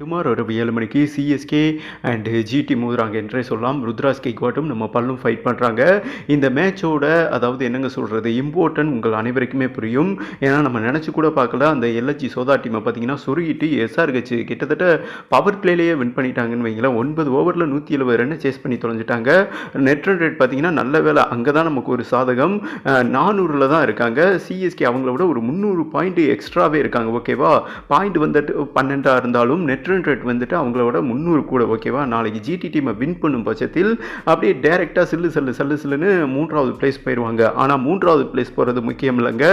Tomorrow இரவு ஏழு மணிக்கு சிஎஸ்கே அண்ட் ஜிடி மோதுறாங்க என்றே சொல்லலாம். ருத்ராஸ் கேக்வாட்டும் நம்ம பல்லும் ஃபைட் பண்ணுறாங்க இந்த மேட்சோட அதாவது என்னங்க சொல்கிறது இம்பார்ட்டன்ட் உங்கள் அனைவருக்குமே புரியும். ஏன்னா நம்ம நினச்சி கூட பார்க்கல அந்த எல்ஹெச்சி சோதா டீமை பார்த்தீங்கன்னா சொருகிட்டு எஸ்ஆர்ஹெச் கிட்டத்தட்ட பவர் பிளேலேயே வின் பண்ணிட்டாங்கன்னு வைங்களேன். ஒன்பது ஓவரில் நூற்றி எழுபது ரன் சேஸ் பண்ணி தொலைஞ்சிட்டாங்க. நெட் ரன் ரேட் பார்த்தீங்கன்னா நல்ல வேலை அங்கே தான் நமக்கு ஒரு சாதகம். நானூறில் தான் இருக்காங்க. சிஎஸ்கே அவங்கள விட ஒரு முந்நூறு பாயிண்ட் எக்ஸ்ட்ராவே இருக்காங்க. ஓகேவா பாயிண்ட் வந்துட்டு பன்னெண்டாக இருந்தாலும் நெட் ரிட்டர்ன் ரேட் வந்துட்டு அவங்களோட முந்நூறு கூட ஓகேவா நாளைக்கு ஜிடி டீமை வின் பண்ணும் பட்சத்தில் அப்படியே டேரெக்டாக சில்லு சல்லு சல்லு சில்லுன்னு மூன்றாவது பிளேஸ் போயிடுவாங்க ஆனால் மூன்றாவது பிளேஸ் போகிறது முக்கியம் இல்லைங்க.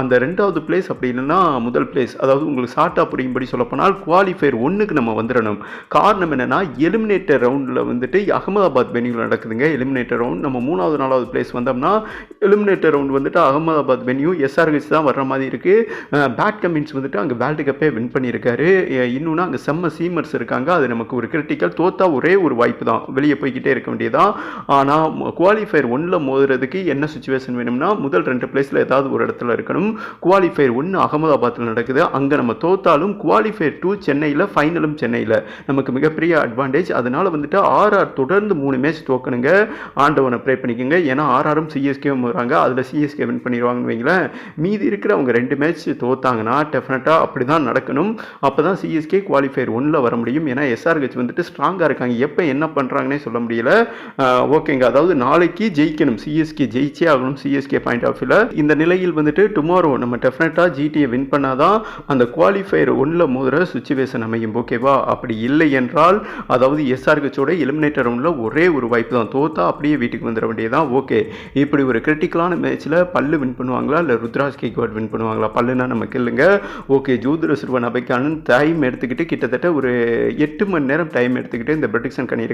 அந்த ரெண்டாவது பிளேஸ் அப்படி இல்லைன்னா முதல் பிளேஸ் அதாவது உங்களுக்கு ஷார்ட்டாக புரியும்படி சொல்லப்போனால் குவாலிஃபயர் ஒன்றுக்கு நம்ம வந்துடணும் காரணம் என்னென்னா எலிமினேட்டர் ரவுண்டில் வந்துட்டு அகமதாபாத் வெனியூவில் நடக்குதுங்க. எலிமினேட்டர் ரவுண்ட் நம்ம மூணாவது நாலாவது பிளேஸ் வந்தோம்னா எலிமினேட்டர் ரவுண்ட் வந்துட்டு அகமதாபாத் வென்யூ எஸ்ஆர்ஹெச் தான் வர்ற மாதிரி இருக்குது பேட் கமின்ஸ் வந்துட்டு அங்கே வேர்ல்டு கப்பே வின் பண்ணியிருக்காரு. அஹ் இன்னொன்று அங்கே செம்ம சீமர்ஸ் இருக்காங்க. அது நமக்கு ஒரு கிரிட்டிக்கல் தோத்தா ஒரே ஒரு வாய்ப்பு தான். வெளியே போய்கிட்டே இருக்க வேண்டியதான் ஆனால் குவாலிஃபயர் ஒன்றில் மோதுறதுக்கு என்ன சுச்சுவேஷன் வேணும்னா முதல் ரெண்டு பிளேஸில் ஏதாவது ஒரு இடத்துல இருக்கணும். குவாலிஃபயர் ஒன்று அகமதாபாத்தில் நடக்குது. அங்கே நம்ம தோத்தாலும் குவாலிஃபயர் டூ சென்னையில் ஃபைனலும் சென்னையில். நமக்கு மிகப்பெரிய அட்வான்டேஜ் அதனால் வந்துட்டு ஆர்ஆர் தொடர்ந்து மூணு மேட்ச் தோக்கணுங்க. ஆண்டவனை ப்ரே பண்ணிக்கோங்க. ஏன்னா ஆர்ஆரும் சிஎஸ்கேவும் வராங்க அதில் சிஎஸ்கே வின் பண்ணிடுவாங்கன்னு வைங்களேன். மீதி இருக்கிற அவங்க ரெண்டு மேட்ச் தோத்தாங்கன்னா டெஃபினட்டாக அப்படி தான் நடக்கணும். அப்போ தான் சிஎஸ்கே குவாலிஃபயர் ஒன்றில் வர முடியும். ஏன்னா எஸ்ஆர்ஹெச் வந்துட்டு ஸ்ட்ராங்காக இருக்காங்க. எப்போ என்ன பண்ணுறாங்கன்னே சொல்ல முடியல. ஓகேங்க அதாவது நாளைக்கு ஜெயிக்கணும். சிஎஸ்கே ஜெயிச்சே ஆகணும். சிஎஸ்கே பாயிண்ட் ஆஃப் வியூவில் இந்த நிலையில் வந்துட்டு டுமாரோ நம்ம டெஃபினட்டாக ஜிடியை வின் பண்ணாதான் அந்த குவாலிஃபயர் ஒன்றில் மோதுகிற சுச்சுவேஷன் அமையும். ஓகேவா அப்படி இல்லை என்றால் அதாவது எஸ்ஆர்ஹெச்சோட எலிமினேட்டர் ரவுண்டில் ஒரே ஒரு வாய்ப்பு தான். தோத்தா அப்படியே வீட்டுக்கு வந்துட வேண்டியதான் ஓகே இப்படி ஒரு கிரிட்டிக்கலான மேட்ச்சில் பல்லு வின் பண்ணுவாங்களா? இல்லை ருத்ராஜ் கேக்வாட் வின் பண்ணுவாங்களா? பல்லுனா நமக்கு இல்லைங்க. ஓகே ஜோதிர சிறுவன் அபைக்கானன் டைம் எடுத்து எடுத்துக்கிட்டு கிட்டத்தட்ட ஒரு எட்டு மணி நேரம் டைம் எடுத்துக்கிட்டு இந்த ப்ரொடிக்ஷன் கணி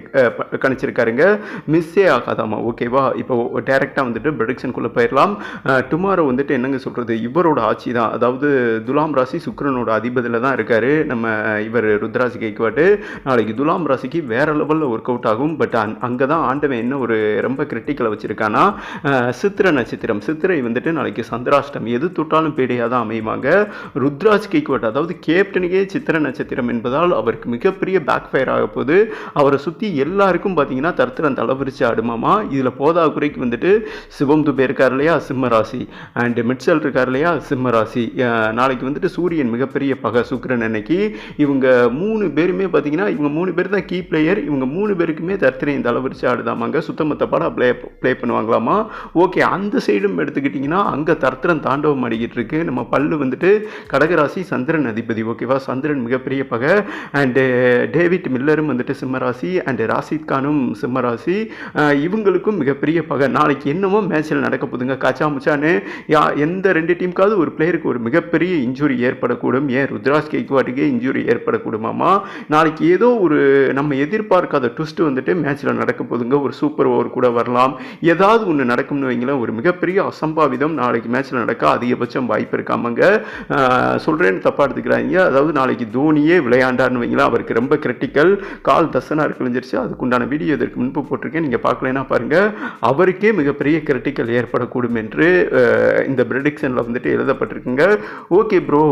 கணிச்சிருக்காருங்க. மிஸ்ஸே ஆகாதாமா? ஓகேவா இப்போ டேரெக்டாக வந்துட்டு ப்ரொடிக்ஷனுக்குள்ளே போயிடலாம் டுமாரோ வந்துட்டு என்னங்க சொல்கிறது இவரோட ஆட்சி தான். அதாவது துலாம் ராசி சுக்ரனோட அதிபதியில் தான் இருக்கார். நம்ம இவர் ருத்ராஜ் கேக்வாட்டு நாளைக்கு துலாம் ராசிக்கு வேற லெவலில் ஒர்க் அவுட் ஆகும். பட் அங் அங்கே தான் ஆண்டவன் என்ன ஒரு ரொம்ப கிரிட்டிக்கலை வச்சுருக்கான்னா சித்திர நட்சத்திரம். சித்திரை வந்துட்டு நாளைக்கு சந்திராஷ்டம். எது தொட்டாலும் பேடியாக தான் அமையுவாங்க ருத்ராஜ் கேக்வாட் அதாவது கேப்டனுக்கே சித்திர நட்சத்திரம் என்பதால் அவருக்கு மிகப்பெரிய பேக் ஃபயர் ஆக போது அவரை சுற்றி எல்லாருக்கும் பார்த்தீங்கன்னா தருத்திரம் தலைவிரிச்சு ஆடுமாமா. இதில் போதா குறைக்கு வந்துட்டு சிவம் துபே இருக்கார் இல்லையா? சிம்மராசி அண்ட் மிட்சல் இருக்கார் இல்லையா? சிம்மராசி நாளைக்கு வந்துட்டு சூரியன் மிகப்பெரிய பகை சுக்கரன் அன்னைக்கு. இவங்க மூணு பேருமே பார்த்தீங்கன்னா இவங்க மூணு பேர் தான் கீ பிளேயர் இவங்க மூணு பேருக்குமே தர்த்திரையும் தலைவரிச்சு ஆடுதாமாங்க. சுத்தமத்த படம் ப்ளே ப்ளே பண்ணுவாங்களாமா? ஓகே அந்த சைடும் எடுத்துக்கிட்டிங்கன்னா அங்கே தர்த்திரம் தாண்டவம் அடிக்கிட்டு இருக்கு. நம்ம பல்லு வந்துட்டு கடகராசி சந்திரன் அதிபதி. ஓகேவா சந்திரன் மிகப்பெரிய பகை. அண்டு டேவிட் மில்லரும் வந்துட்டு சிம்மராசி அண்டு ராசித் கானும் சிம்மராசி uh, இவங்களுக்கும் மிகப்பெரிய பகை. நாளைக்கு என்னமோ மேட்ச்சில் நடக்க போதுங்க காச்சா முச்சான்னு யா எந்த ரெண்டு டீமுக்காவது ஒரு பிளேயருக்கு ஒரு மிகப்பெரிய இன்ஜுரி ஏற்படக்கூடும். ஏன்? ருத்ராஜ் கேக்வாட்டுக்கே இன்ஜுரி ஏற்படக்கூடுமாமா? நாளைக்கு ஏதோ ஒரு நம்ம எதிர்பார்க்காத ட்விஸ்ட் வந்துட்டு மேட்ச்சில் நடக்க போதுங்க ஒரு சூப்பர் ஓவர் கூட வரலாம். ஏதாவது ஒன்று நடக்கும்னு வைங்களேன். ஒரு மிகப்பெரிய அசம்பாவிதம் நாளைக்கு மேட்ச்சில் நடக்க அதிகபட்சம் வாய்ப்பு இருக்காமங்க. Uh, சொல்கிறேன்னு தப்பாக எடுத்துக்கிறாங்க அதாவது நாளைக்கு தோனியே விளையாண்டார்னு வைங்களேன் அவருக்கு ரொம்ப கிரிட்டிக்கல் கால் தசனார் கிழிஞ்சிருச்சு. அதுக்குண்டான வீடியோ இதற்கு முன்பு போட்டிருக்கேன். நீங்கள் பார்க்கலன்னா பாருங்கள் அவருக்கே மிகப்பெரிய கிரிட்டிக்கல் ஏற்படக்கூடும் என்று இந்த ப்ரெடிக்ஷனில் வந்துட்டு எழுதப்பட்டிருக்குங்க. ஓகே ப்ரோ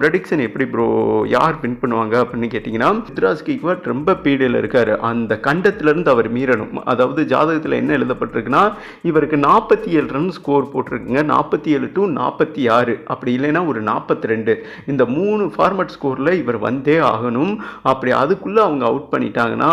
ப்ரெடிக்ஷன் எப்படி ப்ரோ யார் வின் பண்ணுவாங்க அப்படின்னு கேட்டிங்கன்னா ருத்ராஜ் கிக்வாட் ரொம்ப பீடியில் இருக்கார். அந்த கண்டத்திலேருந்து அவர் மீறணும். அதாவது ஜாதகத்தில் என்ன எழுதப்பட்டிருக்குன்னா இவருக்கு நாற்பத்தி ஏழு ரன் ஸ்கோர் போட்டிருக்குங்க. நாற்பத்தி ஏழு டு நாற்பத்தி ஆறு. அப்படி இல்லைன்னா ஒரு நாற்பத்தி ரெண்டு. இந்த மூணு ஃபார்மட் ஸ்கோரில் இவர் வந்தே ஆகணும். அப்படி அதுக்குள்ளே அவங்க அவுட் பண்ணிட்டாங்கன்னா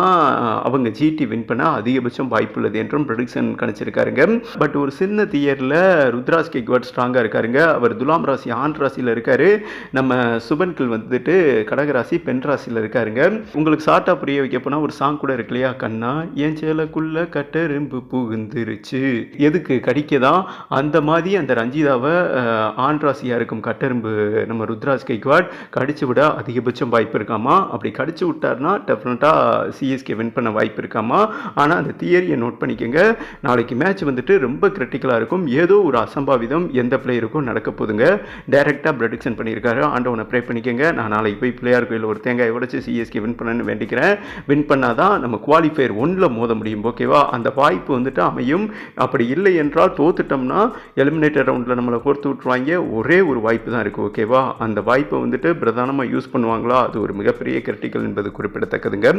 அவங்க ஜிடி வின் பண்ண அதிகபட்சம் வாய்ப்புள்ளது என்றும் ப்ரொடிக்ஷன் கணிச்சிருக்காருங்க. பட் ஒரு சின்ன தியரில் ருத்ராஜ் கேக்வாட் ஸ்ட்ராங்காக இருக்காருங்க. அவர் துலாம் ராசி ஆண் ராசியில் இருக்காரு. நம்ம சுபன்கில் வந்துட்டு கடகராசி பெண் ராசியில் இருக்காருங்க. உங்களுக்கு ஷார்ட்டாக புரிய வைக்க போனால் ஒரு சாங் கூட இருக்கு இல்லையா? கண்ணா என் சேலைக்குள்ள கட்டெரும்பு புகுந்துருச்சு. எதுக்கு? கடிக்க தான் அந்த மாதிரி அந்த ரஞ்சிதாவை ஆண் ராசியாக இருக்கும் கட்டெரும்பு நம்ம ருத்ராஜ் கெக்வாட் கடிச்சு விட அதிகபட்சம் வாய்ப்பு இருக்காமா? அப்படி கடிச்சு விட்டார்னா டெஃபினட்டாக சிஎஸ்கே வின் பண்ண வாய்ப்பு இருக்காமா? ஆனால் அந்த தியரியை நோட் பண்ணிக்கோங்க. நாளைக்கு மேட்ச் வந்துட்டு ரொம்ப கிரிட்டிக்கலாக இருக்கும். ஏதோ ஒரு அசம்பாவிதம் எந்த பிளேயருக்கும் நடக்க போதுங்க. டைரெக்டாக ப்ரடிக்ஷன் பண்ணியிருக்காரு ஆண்டவனை ப்ரே பண்ணிக்கோங்க. நான் நாளைக்கு போய் பிள்ளையார் கோயில் ஒரு தேங்காய் உடைச்சி சிஎஸ்கே வின் பண்ணணும்னு வேண்டிக்கிறேன். வின் பண்ணால் தான் நம்ம குவாலிஃபயர் ஒன்றில் மோத முடியும். ஓகேவா அந்த வாய்ப்பு வந்துட்டு அமையும். அப்படி இல்லை என்றால் தோத்துட்டோம்னா எலிமினேட்டர் ரவுண்டில் நம்மளை கோர்த்து விட்டுருவாங்க. ஒரே ஒரு வாய்ப்பு தான் இருக்குது ஓகேவா அந்த வாய்ப்பை வந்துட்டு பிரதானமாக யூஸ் பண்ணுவாங்க. இருக்காங்களோ அது ஒரு மிகப்பெரிய கிரிட்டிக்கல் என்பது குறிப்பிடத்தக்கதுங்க.